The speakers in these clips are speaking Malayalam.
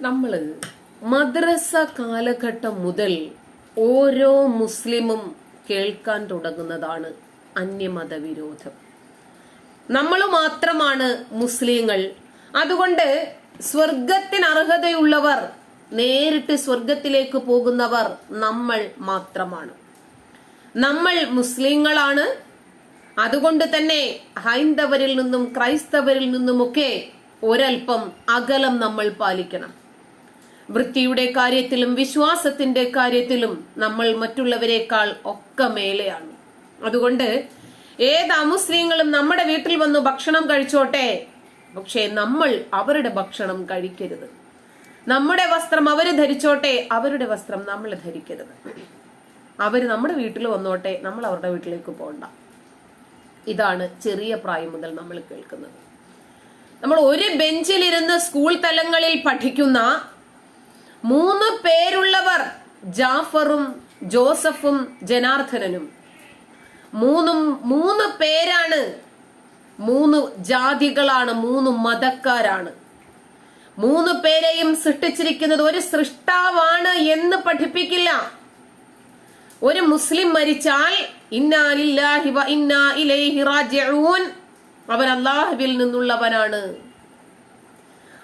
നമ്മൾ മദ്രസ കാലഘട്ടം മുതൽ ഓരോ മുസ്ലിമും കേൾക്കാൻ തുടങ്ങുന്നതാണ് അന്യമത വിരോധം നമ്മൾ മാത്രമാണ് മുസ്ലിങ്ങൾ. അതുകൊണ്ട് സ്വർഗത്തിന് അർഹതയുള്ളവർ നേരിട്ട് സ്വർഗത്തിലേക്ക് പോകുന്നവർ നമ്മൾ മാത്രമാണ്. നമ്മൾ മുസ്ലിങ്ങളാണ്. അതുകൊണ്ട് തന്നെ ഹൈന്ദവരിൽ നിന്നും ക്രൈസ്തവരിൽ നിന്നുമൊക്കെ ഒരൽപ്പം അകലം നമ്മൾ പാലിക്കണം. വൃത്തിയുടെ കാര്യത്തിലും വിശ്വാസത്തിന്റെ കാര്യത്തിലും നമ്മൾ മറ്റുള്ളവരെക്കാൾ ഒക്കെ മേലെയാണ്. അതുകൊണ്ട് ഏത് അമുസ്ലിങ്ങളും നമ്മുടെ വീട്ടിൽ വന്ന് ഭക്ഷണം കഴിച്ചോട്ടെ. പക്ഷേ നമ്മൾ അവരുടെ ഭക്ഷണം കഴിക്കരുത്. നമ്മുടെ വസ്ത്രം അവർ ധരിച്ചോട്ടെ അവരുടെ വസ്ത്രം നമ്മൾ ധരിക്കരുത്. അവർ നമ്മുടെ വീട്ടിൽ വന്നോട്ടെ നമ്മൾ അവരുടെ വീട്ടിലേക്ക് പോകണ്ട. ഇതാണ് ചെറിയ പ്രായം മുതൽ നമ്മൾ കേൾക്കുന്നത്. നമ്മൾ ഒരു ബെഞ്ചിലിരുന്ന് സ്കൂൾ തലങ്ങളിൽ പഠിക്കുന്ന മൂന്ന് പേരുള്ളവർ ജാഫറും ജോസഫും ജനാർദ്ദനനും. മൂന്നും മൂന്ന് പേരാണ് മൂന്ന് ജാതികളാണ് മൂന്ന് മതക്കാരാണ്. മൂന്ന് പേരെയും സൃഷ്ടിച്ചിരിക്കുന്നത് ഒരു സൃഷ്ടാവാണ് എന്ന് പഠിപ്പിക്കില്ല. ഒരു മുസ്ലിം മരിച്ചാൽ ഇന്നാലില്ലാഹി ഇന്നാ ഇലൈഹി റാജിഊൻ. അവൻ അള്ളാഹുവിൽ നിന്നുള്ളവനാണ്.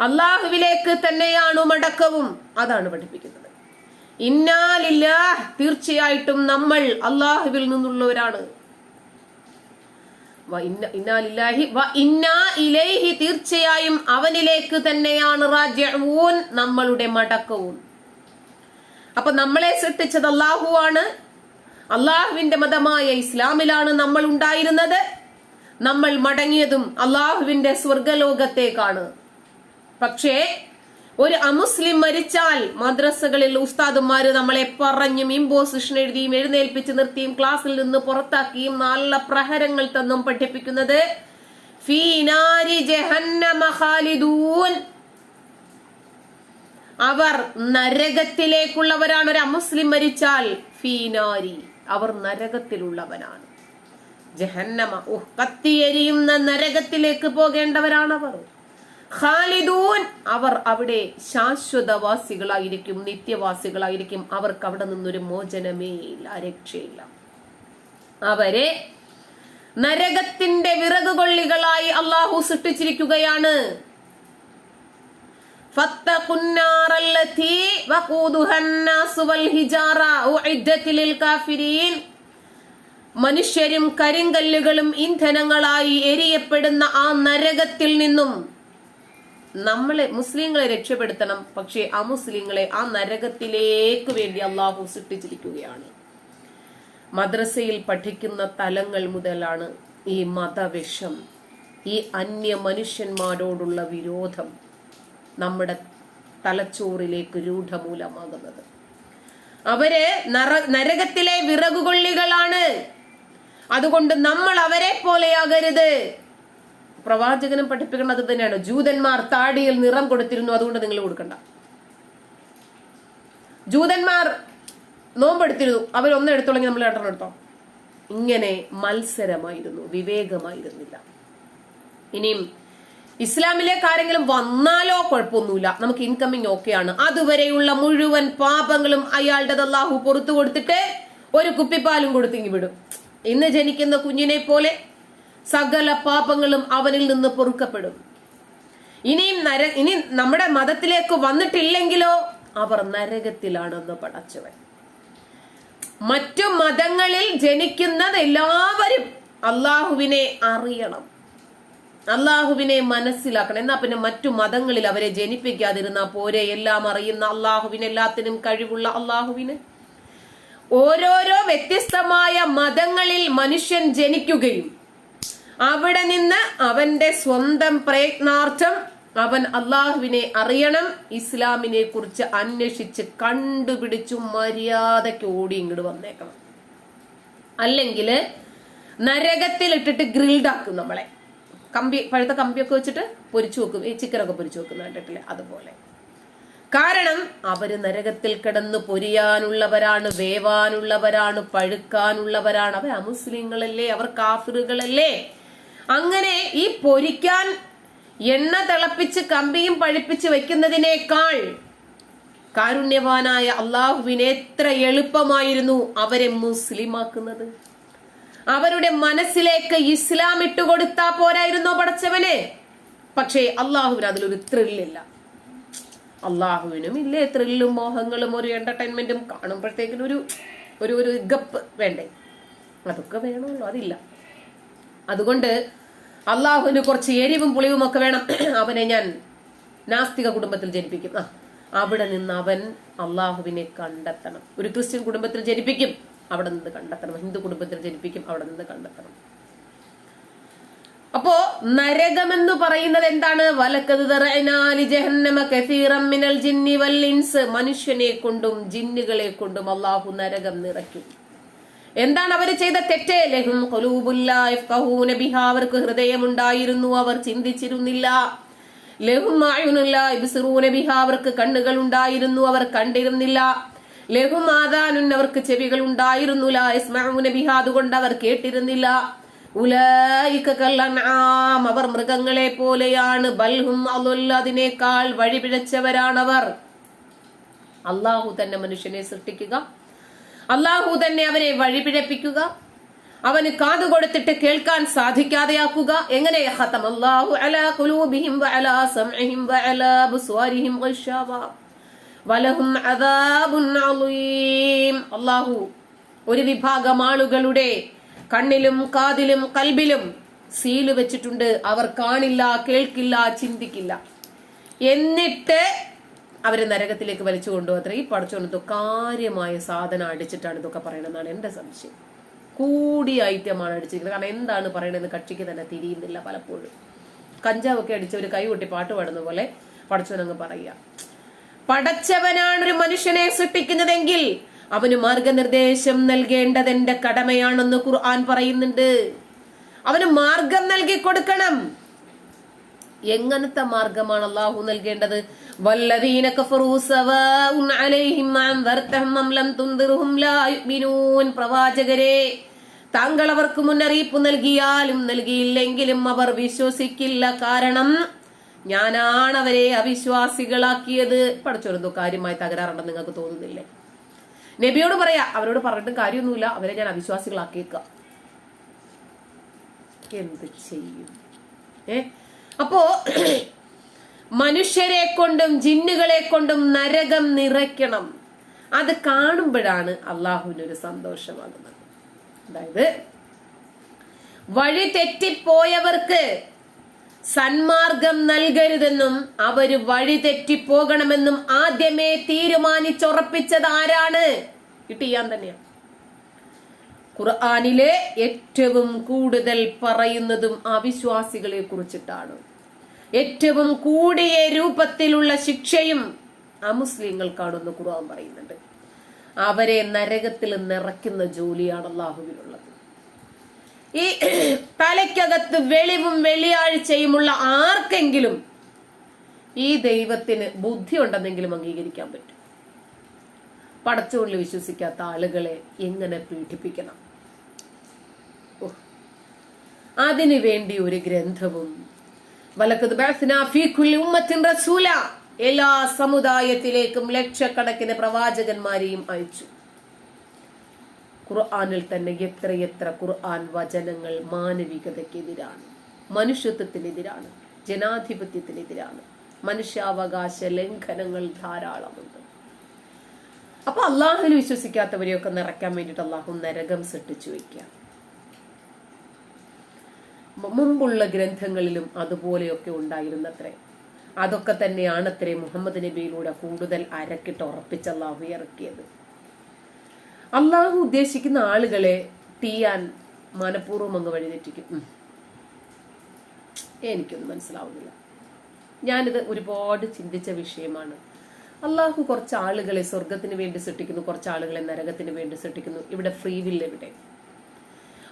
അള്ളാഹുവിലേക്ക് തന്നെയാണ് മടക്കവും. അതാണ് പഠിപ്പിക്കുന്നത്. ഇന്നാലില്ല തീർച്ചയായിട്ടും നമ്മൾ അള്ളാഹുവിൽ നിന്നുള്ളവരാണ്. ഇലൈഹി തീർച്ചയായും അവനിലേക്ക് തന്നെയാണ് റാജിഊൻ നമ്മളുടെ മടക്കവും. അപ്പൊ നമ്മളെ സൃഷ്ടിച്ചത് അള്ളാഹുവാണ് അള്ളാഹുവിന്റെ മതമായ ഇസ്ലാമിലാണ് നമ്മൾ ഉണ്ടായിരുന്നത്. നമ്മൾ മടങ്ങിയതും അള്ളാഹുവിന്റെ സ്വർഗലോകത്തേക്കാണ്. പക്ഷേ ഒരു അമുസ്ലിം മരിച്ചാൽ മദ്രസകളിൽ ഉസ്താദുമാര് നമ്മളെ പറഞ്ഞും ഇമ്പോസിഷൻ എഴുതിയും എഴുന്നേൽപ്പിച്ച് നിർത്തിയും ക്ലാസ്സിൽ നിന്ന് പുറത്താക്കിയും നല്ല പ്രഹരങ്ങൾ തന്നും പഠിപ്പിക്കുന്നത് അവർ നരകത്തിലേക്കുള്ളവരാണ്. ഒരു അമുസ്ലിം മരിച്ചാൽ ഫീനാരി അവർ നരകത്തിലുള്ളവനാണ്. ജഹന്നമ കത്തിയെരിയുന്ന നരകത്തിലേക്ക് പോകേണ്ടവരാണവർ. ഖാലിദൂൻ അവർ അവിടെ ശാശ്വതവാസികളായിരിക്കും നിത്യവാസികളായിരിക്കും. അവർക്ക് അവിടെ നിന്നൊരു മോചനമേ ഇല്ല രക്ഷയില്ല. അവരെ നരകത്തിന്റെ വിറകുകൊള്ളികളായി അള്ളാഹു സൃഷ്ടിച്ചിരിക്കുകയാണ്. മനുഷ്യരും കരിങ്കല്ലുകളും ഇന്ധനങ്ങളായി എരിയപ്പെടുന്ന ആ നരകത്തിൽ നിന്നും നമ്മളെ മുസ്ലിങ്ങളെ രക്ഷപ്പെടുത്തണം. പക്ഷേ ആ മുസ്ലിങ്ങളെ ആ നരകത്തിലേക്ക് വേണ്ടി അള്ളാഹു സൃഷ്ടിച്ചിരിക്കുകയാണ്. മദ്രസയിൽ പഠിക്കുന്ന തലങ്ങൾ മുതലാണ് ഈ മതവിഷം ഈ അന്യ മനുഷ്യന്മാരോടുള്ള വിരോധം നമ്മുടെ തലച്ചോറിലേക്ക് രൂഢമൂലമാകുന്നത്. അവർ നരകത്തിലെ വിറകുകൊള്ളികളാണ്. അതുകൊണ്ട് നമ്മൾ അവരെ പോലെയാകരുത് പ്രവാചകനും പഠിപ്പിക്കുന്നത് അത് തന്നെയാണ്. ജൂതന്മാർ താടിയിൽ നിറം കൊടുത്തിരുന്നു അതുകൊണ്ട് നിങ്ങൾ കൊടുക്കണ്ട. ജൂതന്മാർ നോമ്പെടുത്തിരുന്നു അവരൊന്നും എടുത്തുള്ളെങ്കിൽ നമ്മൾ രണ്ടെണ്ണം എടുത്തോ? ഇങ്ങനെ മത്സരമായിരുന്നു വിവേകമായിരുന്നില്ല. ഇനിയും ഇസ്ലാമിലേക്ക് ആരെങ്കിലും വന്നാലോ കുഴപ്പമൊന്നുമില്ല. നമുക്ക് ഇൻകമ്മിങ് ഓക്കെയാണ് അതുവരെയുള്ള മുഴുവൻ പാപങ്ങളും അയാളുടെ അള്ളാഹു പുറത്തു കൊടുത്തിട്ട് ഒരു കുപ്പിപ്പാലും കൊടുത്തിങ്ങി വിടും. ഇന്ന് ജനിക്കുന്ന കുഞ്ഞിനെ പോലെ സകല പാപങ്ങളും അവനിൽ നിന്ന് പൊറുക്കപ്പെടും. ഇനിയും നര ഇനി നമ്മുടെ മതത്തിലേക്ക് വന്നിട്ടില്ലെങ്കിലോ അവർ നരകത്തിലാണെന്ന് പടച്ചവൻ. മറ്റു മതങ്ങളിൽ ജനിക്കുന്നത് എല്ലാവരും അള്ളാഹുവിനെ അറിയണം. അള്ളാഹുവിനെ മനസ്സിലാക്കണം. എന്നാ പിന്നെ മറ്റു മതങ്ങളിൽ അവരെ ജനിപ്പിക്കാതിരുന്നാ പോരെ? എല്ലാം അറിയുന്ന അള്ളാഹുവിന് എല്ലാത്തിനും കഴിവുള്ള അള്ളാഹുവിന്. ഓരോരോ വ്യത്യസ്തമായ മതങ്ങളിൽ മനുഷ്യൻ ജനിക്കുകയും അവിടെ നിന്ന് അവന്റെ സ്വന്തം പ്രയത്നാർത്ഥം അവൻ അള്ളാഹുവിനെ അറിയണം ഇസ്ലാമിനെ കുറിച്ച് അന്വേഷിച്ച് കണ്ടുപിടിച്ചു മര്യാദയ്ക്ക് ഓടി ഇങ്ങോട്ട് വന്നേക്കണം. അല്ലെങ്കിൽ നരകത്തിലിട്ടിട്ട് ഗ്രിൽഡ് ആക്കും നമ്മളെ. കമ്പി പഴുത്ത കമ്പിയൊക്കെ വെച്ചിട്ട് പൊരിച്ചു വെക്കും. ഈ ചിക്കനൊക്കെ പൊരിച്ചു വെക്കുന്ന കണ്ടിട്ടില്ലേ അതുപോലെ. കാരണം അവർ നരകത്തിൽ കിടന്ന് പൊരിയാനുള്ളവരാണ് വേവാനുള്ളവരാണ് പഴുക്കാനുള്ളവരാണ്. അവർ അമുസ്ലിങ്ങളല്ലേ അവർ കാഫിറുകളല്ലേ? അങ്ങനെ ഈ പൊരിക്കാൻ എണ്ണ തിളപ്പിച്ച് കമ്പിയും പഴിപ്പിച്ച് വെക്കുന്നതിനേക്കാൾ കാരുണ്യവാനായ അള്ളാഹുവിന് എത്ര എളുപ്പമായിരുന്നു അവരെ മുസ്ലിമാക്കുന്നത്. അവരുടെ മനസ്സിലേക്ക് ഇസ്ലാം ഇട്ടു കൊടുത്താ പോരായിരുന്നോ പടച്ചവന്? പക്ഷേ അള്ളാഹുവിന് അതിലൊരു ത്രില്ലില്ല അള്ളാഹുവിനും ഇല്ലേ ത്രില്ലും മോഹങ്ങളും ഒരു എന്റർടൈൻമെന്റും കാണുമ്പോഴത്തേക്കിനും ഒരു ഒരു ഒരു ഗപ്പ് വേണ്ടേ? അതൊക്കെ വേണമല്ലോ അതില്ല. അതുകൊണ്ട് അള്ളാഹുവിന് കുറച്ച് എരിവും പുളിവും ഒക്കെ വേണം. അവനെ ഞാൻ നാസ്തിക കുടുംബത്തിൽ ജനിപ്പിക്കും. ആ അവിടെ നിന്ന് അവൻ അള്ളാഹുവിനെ കണ്ടെത്തണം. ഒരു ക്രിസ്ത്യൻ കുടുംബത്തിൽ ജനിപ്പിക്കും അവിടെ നിന്ന് കണ്ടെത്തണം. ഹിന്ദു കുടുംബത്തിൽ ജനിപ്പിക്കും അവിടെ നിന്ന് കണ്ടെത്തണം. അപ്പോ നരകമെന്ന് പറയുന്നത് എന്താണ്? വലക്കത് മനുഷ്യനെ കൊണ്ടും ജിന്നുകളെ കൊണ്ടും അള്ളാഹു നരകം നിറയ്ക്കും. എന്താണ് അവർ ചെയ്ത തെറ്റ്? ലഹും ബിഹാ. അവർക്ക് ഹൃദയമുണ്ടായിരുന്നു. അവർ ചിന്തിച്ചിരുന്നില്ല. ലഹും ബിഹാ. അവർക്ക് കണ്ണുകൾ ഉണ്ടായിരുന്നു. അവർ കണ്ടിരുന്നില്ല. ലഹും ആദാനുൻ അവർക്ക് ചെവികൾ ഉണ്ടായിരുന്നു. യസ്മഊന അതുകൊണ്ട് അവർ കേട്ടിരുന്നില്ല. ഉലൈക കല്ലൻആം. അവർ മൃഗങ്ങളെ പോലെയാണ്. ബൽഹും അതിനേക്കാൾ വഴിപിഴച്ചവരാണവർ. അള്ളാഹു തന്നെ മനുഷ്യനെ സൃഷ്ടിക്കുക. അള്ളാഹു തന്നെ അവനെ വഴിപിഴപ്പിക്കുക. അവന് കാതു കൊടുത്തിട്ട് കേൾക്കാൻ സാധിക്കാതെയാക്കുക. എങ്ങനെ? ഹതം അല്ലാഹു വലഹും അദാബുൻ അല്ലാഹു ഒരു വിഭാഗം ആളുകളുടെ കണ്ണിലും കാതിലും കൽബിലും സീൽ വെച്ചിട്ടുണ്ട്. അവർ കാണില്ല കേൾക്കില്ല ചിന്തിക്കില്ല. എന്നിട്ട് അവരെ നരകത്തിലേക്ക് വലിച്ചു കൊണ്ടുപോകത്ര ഈ പഠിച്ചോണ്ട് കാര്യമായ സാധനം അടിച്ചിട്ടാണ് ഇതൊക്കെ പറയണമെന്നാണ് എന്റെ സംശയം. കൂടിയ ഐറ്റമാണ് അടിച്ചിരിക്കുന്നത്. കാരണം എന്താണ് പറയണതെന്ന് കക്ഷിക്ക് തന്നെ തിരിയുന്നില്ല പലപ്പോഴും. കഞ്ചാവൊക്കെ അടിച്ച് ഒരു കൈ കൊട്ടി പാട്ട് പാടുന്ന പോലെ പഠിച്ചവനങ്ങ് പറയുക. പടച്ചവനാണ് ഒരു മനുഷ്യനെ സൃഷ്ടിക്കുന്നതെങ്കിൽ അവന് മാർഗനിർദ്ദേശം നൽകേണ്ടത് എന്റെ കടമയാണെന്ന് ഖുർആൻ പറയുന്നുണ്ട്. അവന് മാർഗം നൽകി കൊടുക്കണം. എങ്ങനത്തെ മാർഗമാണ് അള്ളാഹു നൽകേണ്ടത്? വല്ലദീന كفروا سواء അലൈഹിം أنذرتهم أم ലം تنذرهم لا يؤمنون. പ്രവാചകരെ താങ്കൾ അവർക്ക് മുന്നറിയിപ്പ് നൽകിയാലും നൽകിയില്ലെങ്കിലും അവർ വിശ്വസിക്കില്ല. കാരണം ഞാനാണ് അവരെ അവിശ്വാസികളാക്കിയത്. പഠിച്ചോരുന്നു കാര്യമായി തകരാറുണ്ടെന്ന് നിങ്ങൾക്ക് തോന്നുന്നില്ലേ? നബിയോട് പറയാ അവരോട് പറഞ്ഞിട്ടും കാര്യമൊന്നുമില്ല. അവരെ ഞാൻ അവിശ്വാസികളാക്കിയേക്ക. എന്ത് ചെയ്യും? ഏ? അപ്പോ മനുഷ്യരെ കൊണ്ടും ജിന്നുകളെ കൊണ്ടും നരകം നിറയ്ക്കണം. അത് കാണുമ്പോഴാണ് അള്ളാഹുവിനൊരു സന്തോഷമാകുന്നത്. അതായത് വഴി തെറ്റിപ്പോയവർക്ക് സന്മാർഗം നൽകരുതെന്നും അവർ വഴി തെറ്റിപ്പോകണമെന്നും ആദ്യമേ തീരുമാനിച്ചുറപ്പിച്ചത് ആരാണ്? കിട്ടിയാൻ തന്നെയാണ് ഖുർആാനിലെ ഏറ്റവും കൂടുതൽ പറയുന്നതും അവിശ്വാസികളെ കുറിച്ചിട്ടാണ്. ഏറ്റവും കൂടിയ രൂപത്തിലുള്ള ശിക്ഷയും അമുസ്ലിങ്ങൾക്കാണെന്ന് ഖുർആൻ പറയുന്നുണ്ട്. അവരെ നരകത്തിൽ നിറയ്ക്കുന്ന ജോലിയാണ് അള്ളാഹുവിനുള്ളത്. ഈ തലയ്ക്കകത്ത് വെളിവും വെള്ളിയാഴ്ചയുമുള്ള ആർക്കെങ്കിലും ഈ ദൈവത്തിന് ബുദ്ധി ഉണ്ടെന്നെങ്കിലും അംഗീകരിക്കാൻ പറ്റും. പടച്ചുകൊണ്ട് വിശ്വസിക്കാത്ത ആളുകളെ എങ്ങനെ പീഡിപ്പിക്കണം. അതിനു വേണ്ടി ഒരു ഗ്രന്ഥവും എല്ലാ സമുദായത്തിലേക്കും ലക്ഷക്കണക്കിന് പ്രവാചകന്മാരെയും അയച്ചു. ഖുർആാനിൽ തന്നെ എത്രയെത്ര ഖുർആൻ വചനങ്ങൾ മാനവികതയ്ക്കെതിരാണ് മനുഷ്യത്വത്തിനെതിരാണ് ജനാധിപത്യത്തിനെതിരാണ് മനുഷ്യാവകാശ ലംഘനങ്ങൾ ധാരാളമുണ്ട്. അപ്പൊ അള്ളാഹുവിൽ വിശ്വസിക്കാത്തവരെയൊക്കെ നിറയ്ക്കാൻ വേണ്ടിയിട്ട് അള്ളാഹു നരകം സൃഷ്ടിച്ചു വയ്ക്കുക മുമ്പുള്ള ഗ്രന്ഥങ്ങളിലും അതുപോലെയൊക്കെ ഉണ്ടായിരുന്നത്രേ. അതൊക്കെ തന്നെയാണ് അത്രേ മുഹമ്മദ് നബിയിലൂടെ കൂടുതൽ അരക്കിട്ട് ഉറപ്പിച്ച് അള്ളാഹു ഇറക്കിയത്. അള്ളാഹു ഉദ്ദേശിക്കുന്ന ആളുകളെ തീയാൻ മനഃപൂർവം അങ്ങ് വഴിതെറ്റിക്കും. എനിക്കൊന്നും മനസ്സിലാവുന്നില്ല. ഞാനിത് ഒരുപാട് ചിന്തിച്ച വിഷയമാണ്. അള്ളാഹു കുറച്ച് ആളുകളെ സ്വർഗത്തിന് വേണ്ടി സൃഷ്ടിക്കുന്നു കുറച്ച് ആളുകളെ നരകത്തിന് വേണ്ടി സൃഷ്ടിക്കുന്നു. ഇവിടെ ഫ്രീ വില്ല് എവിടെ?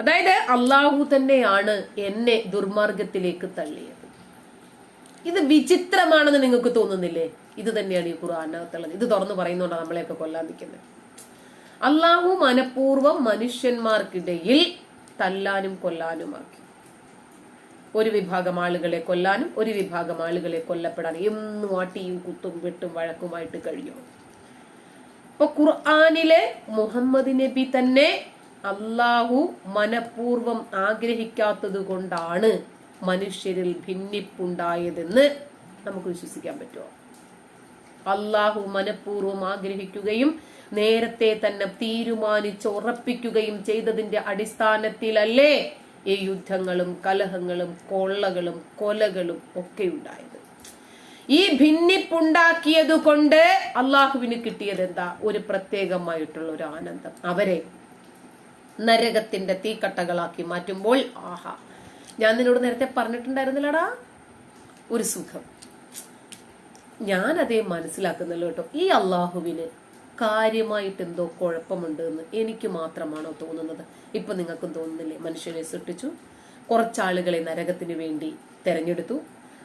അതായത് അള്ളാഹു തന്നെയാണ് എന്നെ ദുർമാർഗത്തിലേക്ക് തള്ളിയത്. ഇത് വിചിത്രമാണെന്ന് നിങ്ങൾക്ക് തോന്നുന്നില്ലേ? ഇത് തന്നെയാണ് ഈ ഖുർആാനകത്തുള്ളത്. ഇത് തുറന്നു പറയുന്നതുകൊണ്ടാണ് നമ്മളെയൊക്കെ കൊല്ലാൻ നിൽക്കുന്നത്. അള്ളാഹു മനഃപൂർവം മനുഷ്യന്മാർക്കിടയിൽ തല്ലാനും കൊല്ലാനുമാക്കി. ഒരു വിഭാഗം ആളുകളെ കൊല്ലാനും ഒരു വിഭാഗം ആളുകളെ കൊല്ലപ്പെടാനും എന്നും ആട്ടിയും കുത്തും വെട്ടും വഴക്കുമായിട്ട് കഴിയും അപ്പൊ ഖുർആാനിലെ മുഹമ്മദ് നബി തന്നെ അള്ളാഹു മനഃപൂർവം ആഗ്രഹിക്കാത്തത് കൊണ്ടാണ് മനുഷ്യരിൽ ഭിന്നിപ്പുണ്ടായതെന്ന് നമുക്ക് വിശ്വസിക്കാൻ പറ്റുമോ അള്ളാഹു മനഃപൂർവം ആഗ്രഹിക്കുകയും നേരത്തെ തന്നെ തീരുമാനിച്ച് ഉറപ്പിക്കുകയും ചെയ്തതിന്റെ അടിസ്ഥാനത്തിലല്ലേ ഈ യുദ്ധങ്ങളും കലഹങ്ങളും കൊള്ളകളും കൊലകളും ഒക്കെ ഉണ്ടായത് ഈ ഭിന്നിപ്പുണ്ടാക്കിയത് കൊണ്ട് അള്ളാഹുവിന് കിട്ടിയത് എന്താ ഒരു പ്രത്യേകമായിട്ടുള്ള ഒരു ആനന്ദം. അവരെ നരകത്തിന്റെ തീക്കട്ടകളാക്കി മാറ്റുമ്പോൾ ആഹാ. ഞാൻ നിന്നോട് നേരത്തെ പറഞ്ഞിട്ടുണ്ടായിരുന്നില്ലടാ. ഒരു സുഖം. ഞാൻ അതേ മനസ്സിലാക്കുന്നല്ലോ കേട്ടോ. ഈ അള്ളാഹുവിന് കാര്യമായിട്ട് എന്തോ കുഴപ്പമുണ്ട് എന്ന് എനിക്ക് മാത്രമാണോ തോന്നുന്നത്? ഇപ്പൊ നിങ്ങൾക്കും തോന്നുന്നില്ലേ? മനുഷ്യനെ സൃഷ്ടിച്ചു. കുറച്ചാളുകളെ നരകത്തിന് വേണ്ടി തെരഞ്ഞെടുത്തു.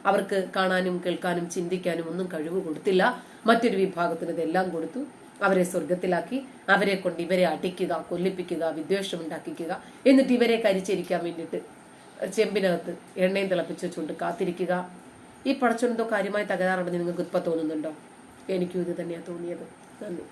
അവർക്ക് കാണാനും കേൾക്കാനും ചിന്തിക്കാനും ഒന്നും കഴിവ് കൊടുത്തില്ല മറ്റൊരു വിഭാഗത്തിന് ഇതെല്ലാം കൊടുത്തു. അവരെ സ്വർഗത്തിലാക്കി അവരെ കൊണ്ട് ഇവരെ അടിക്കുക കൊല്ലിപ്പിക്കുക വിദ്വേഷം ഉണ്ടാക്കിക്കുക എന്നിട്ട് ഇവരെ കരിച്ചിരിക്കാൻ വേണ്ടിയിട്ട് ചെമ്പിനകത്ത് എണ്ണയും തിളപ്പിച്ച് വെച്ചുകൊണ്ട് കാത്തിരിക്കുക. ഈ പടച്ചോനെന്തോ കാര്യമായി തകരാറുണ്ടെന്ന് നിങ്ങൾക്ക് ഇപ്പൊ തോന്നുന്നുണ്ടോ? എനിക്കും ഇത് തന്നെയാ തോന്നിയത്. നന്ദി.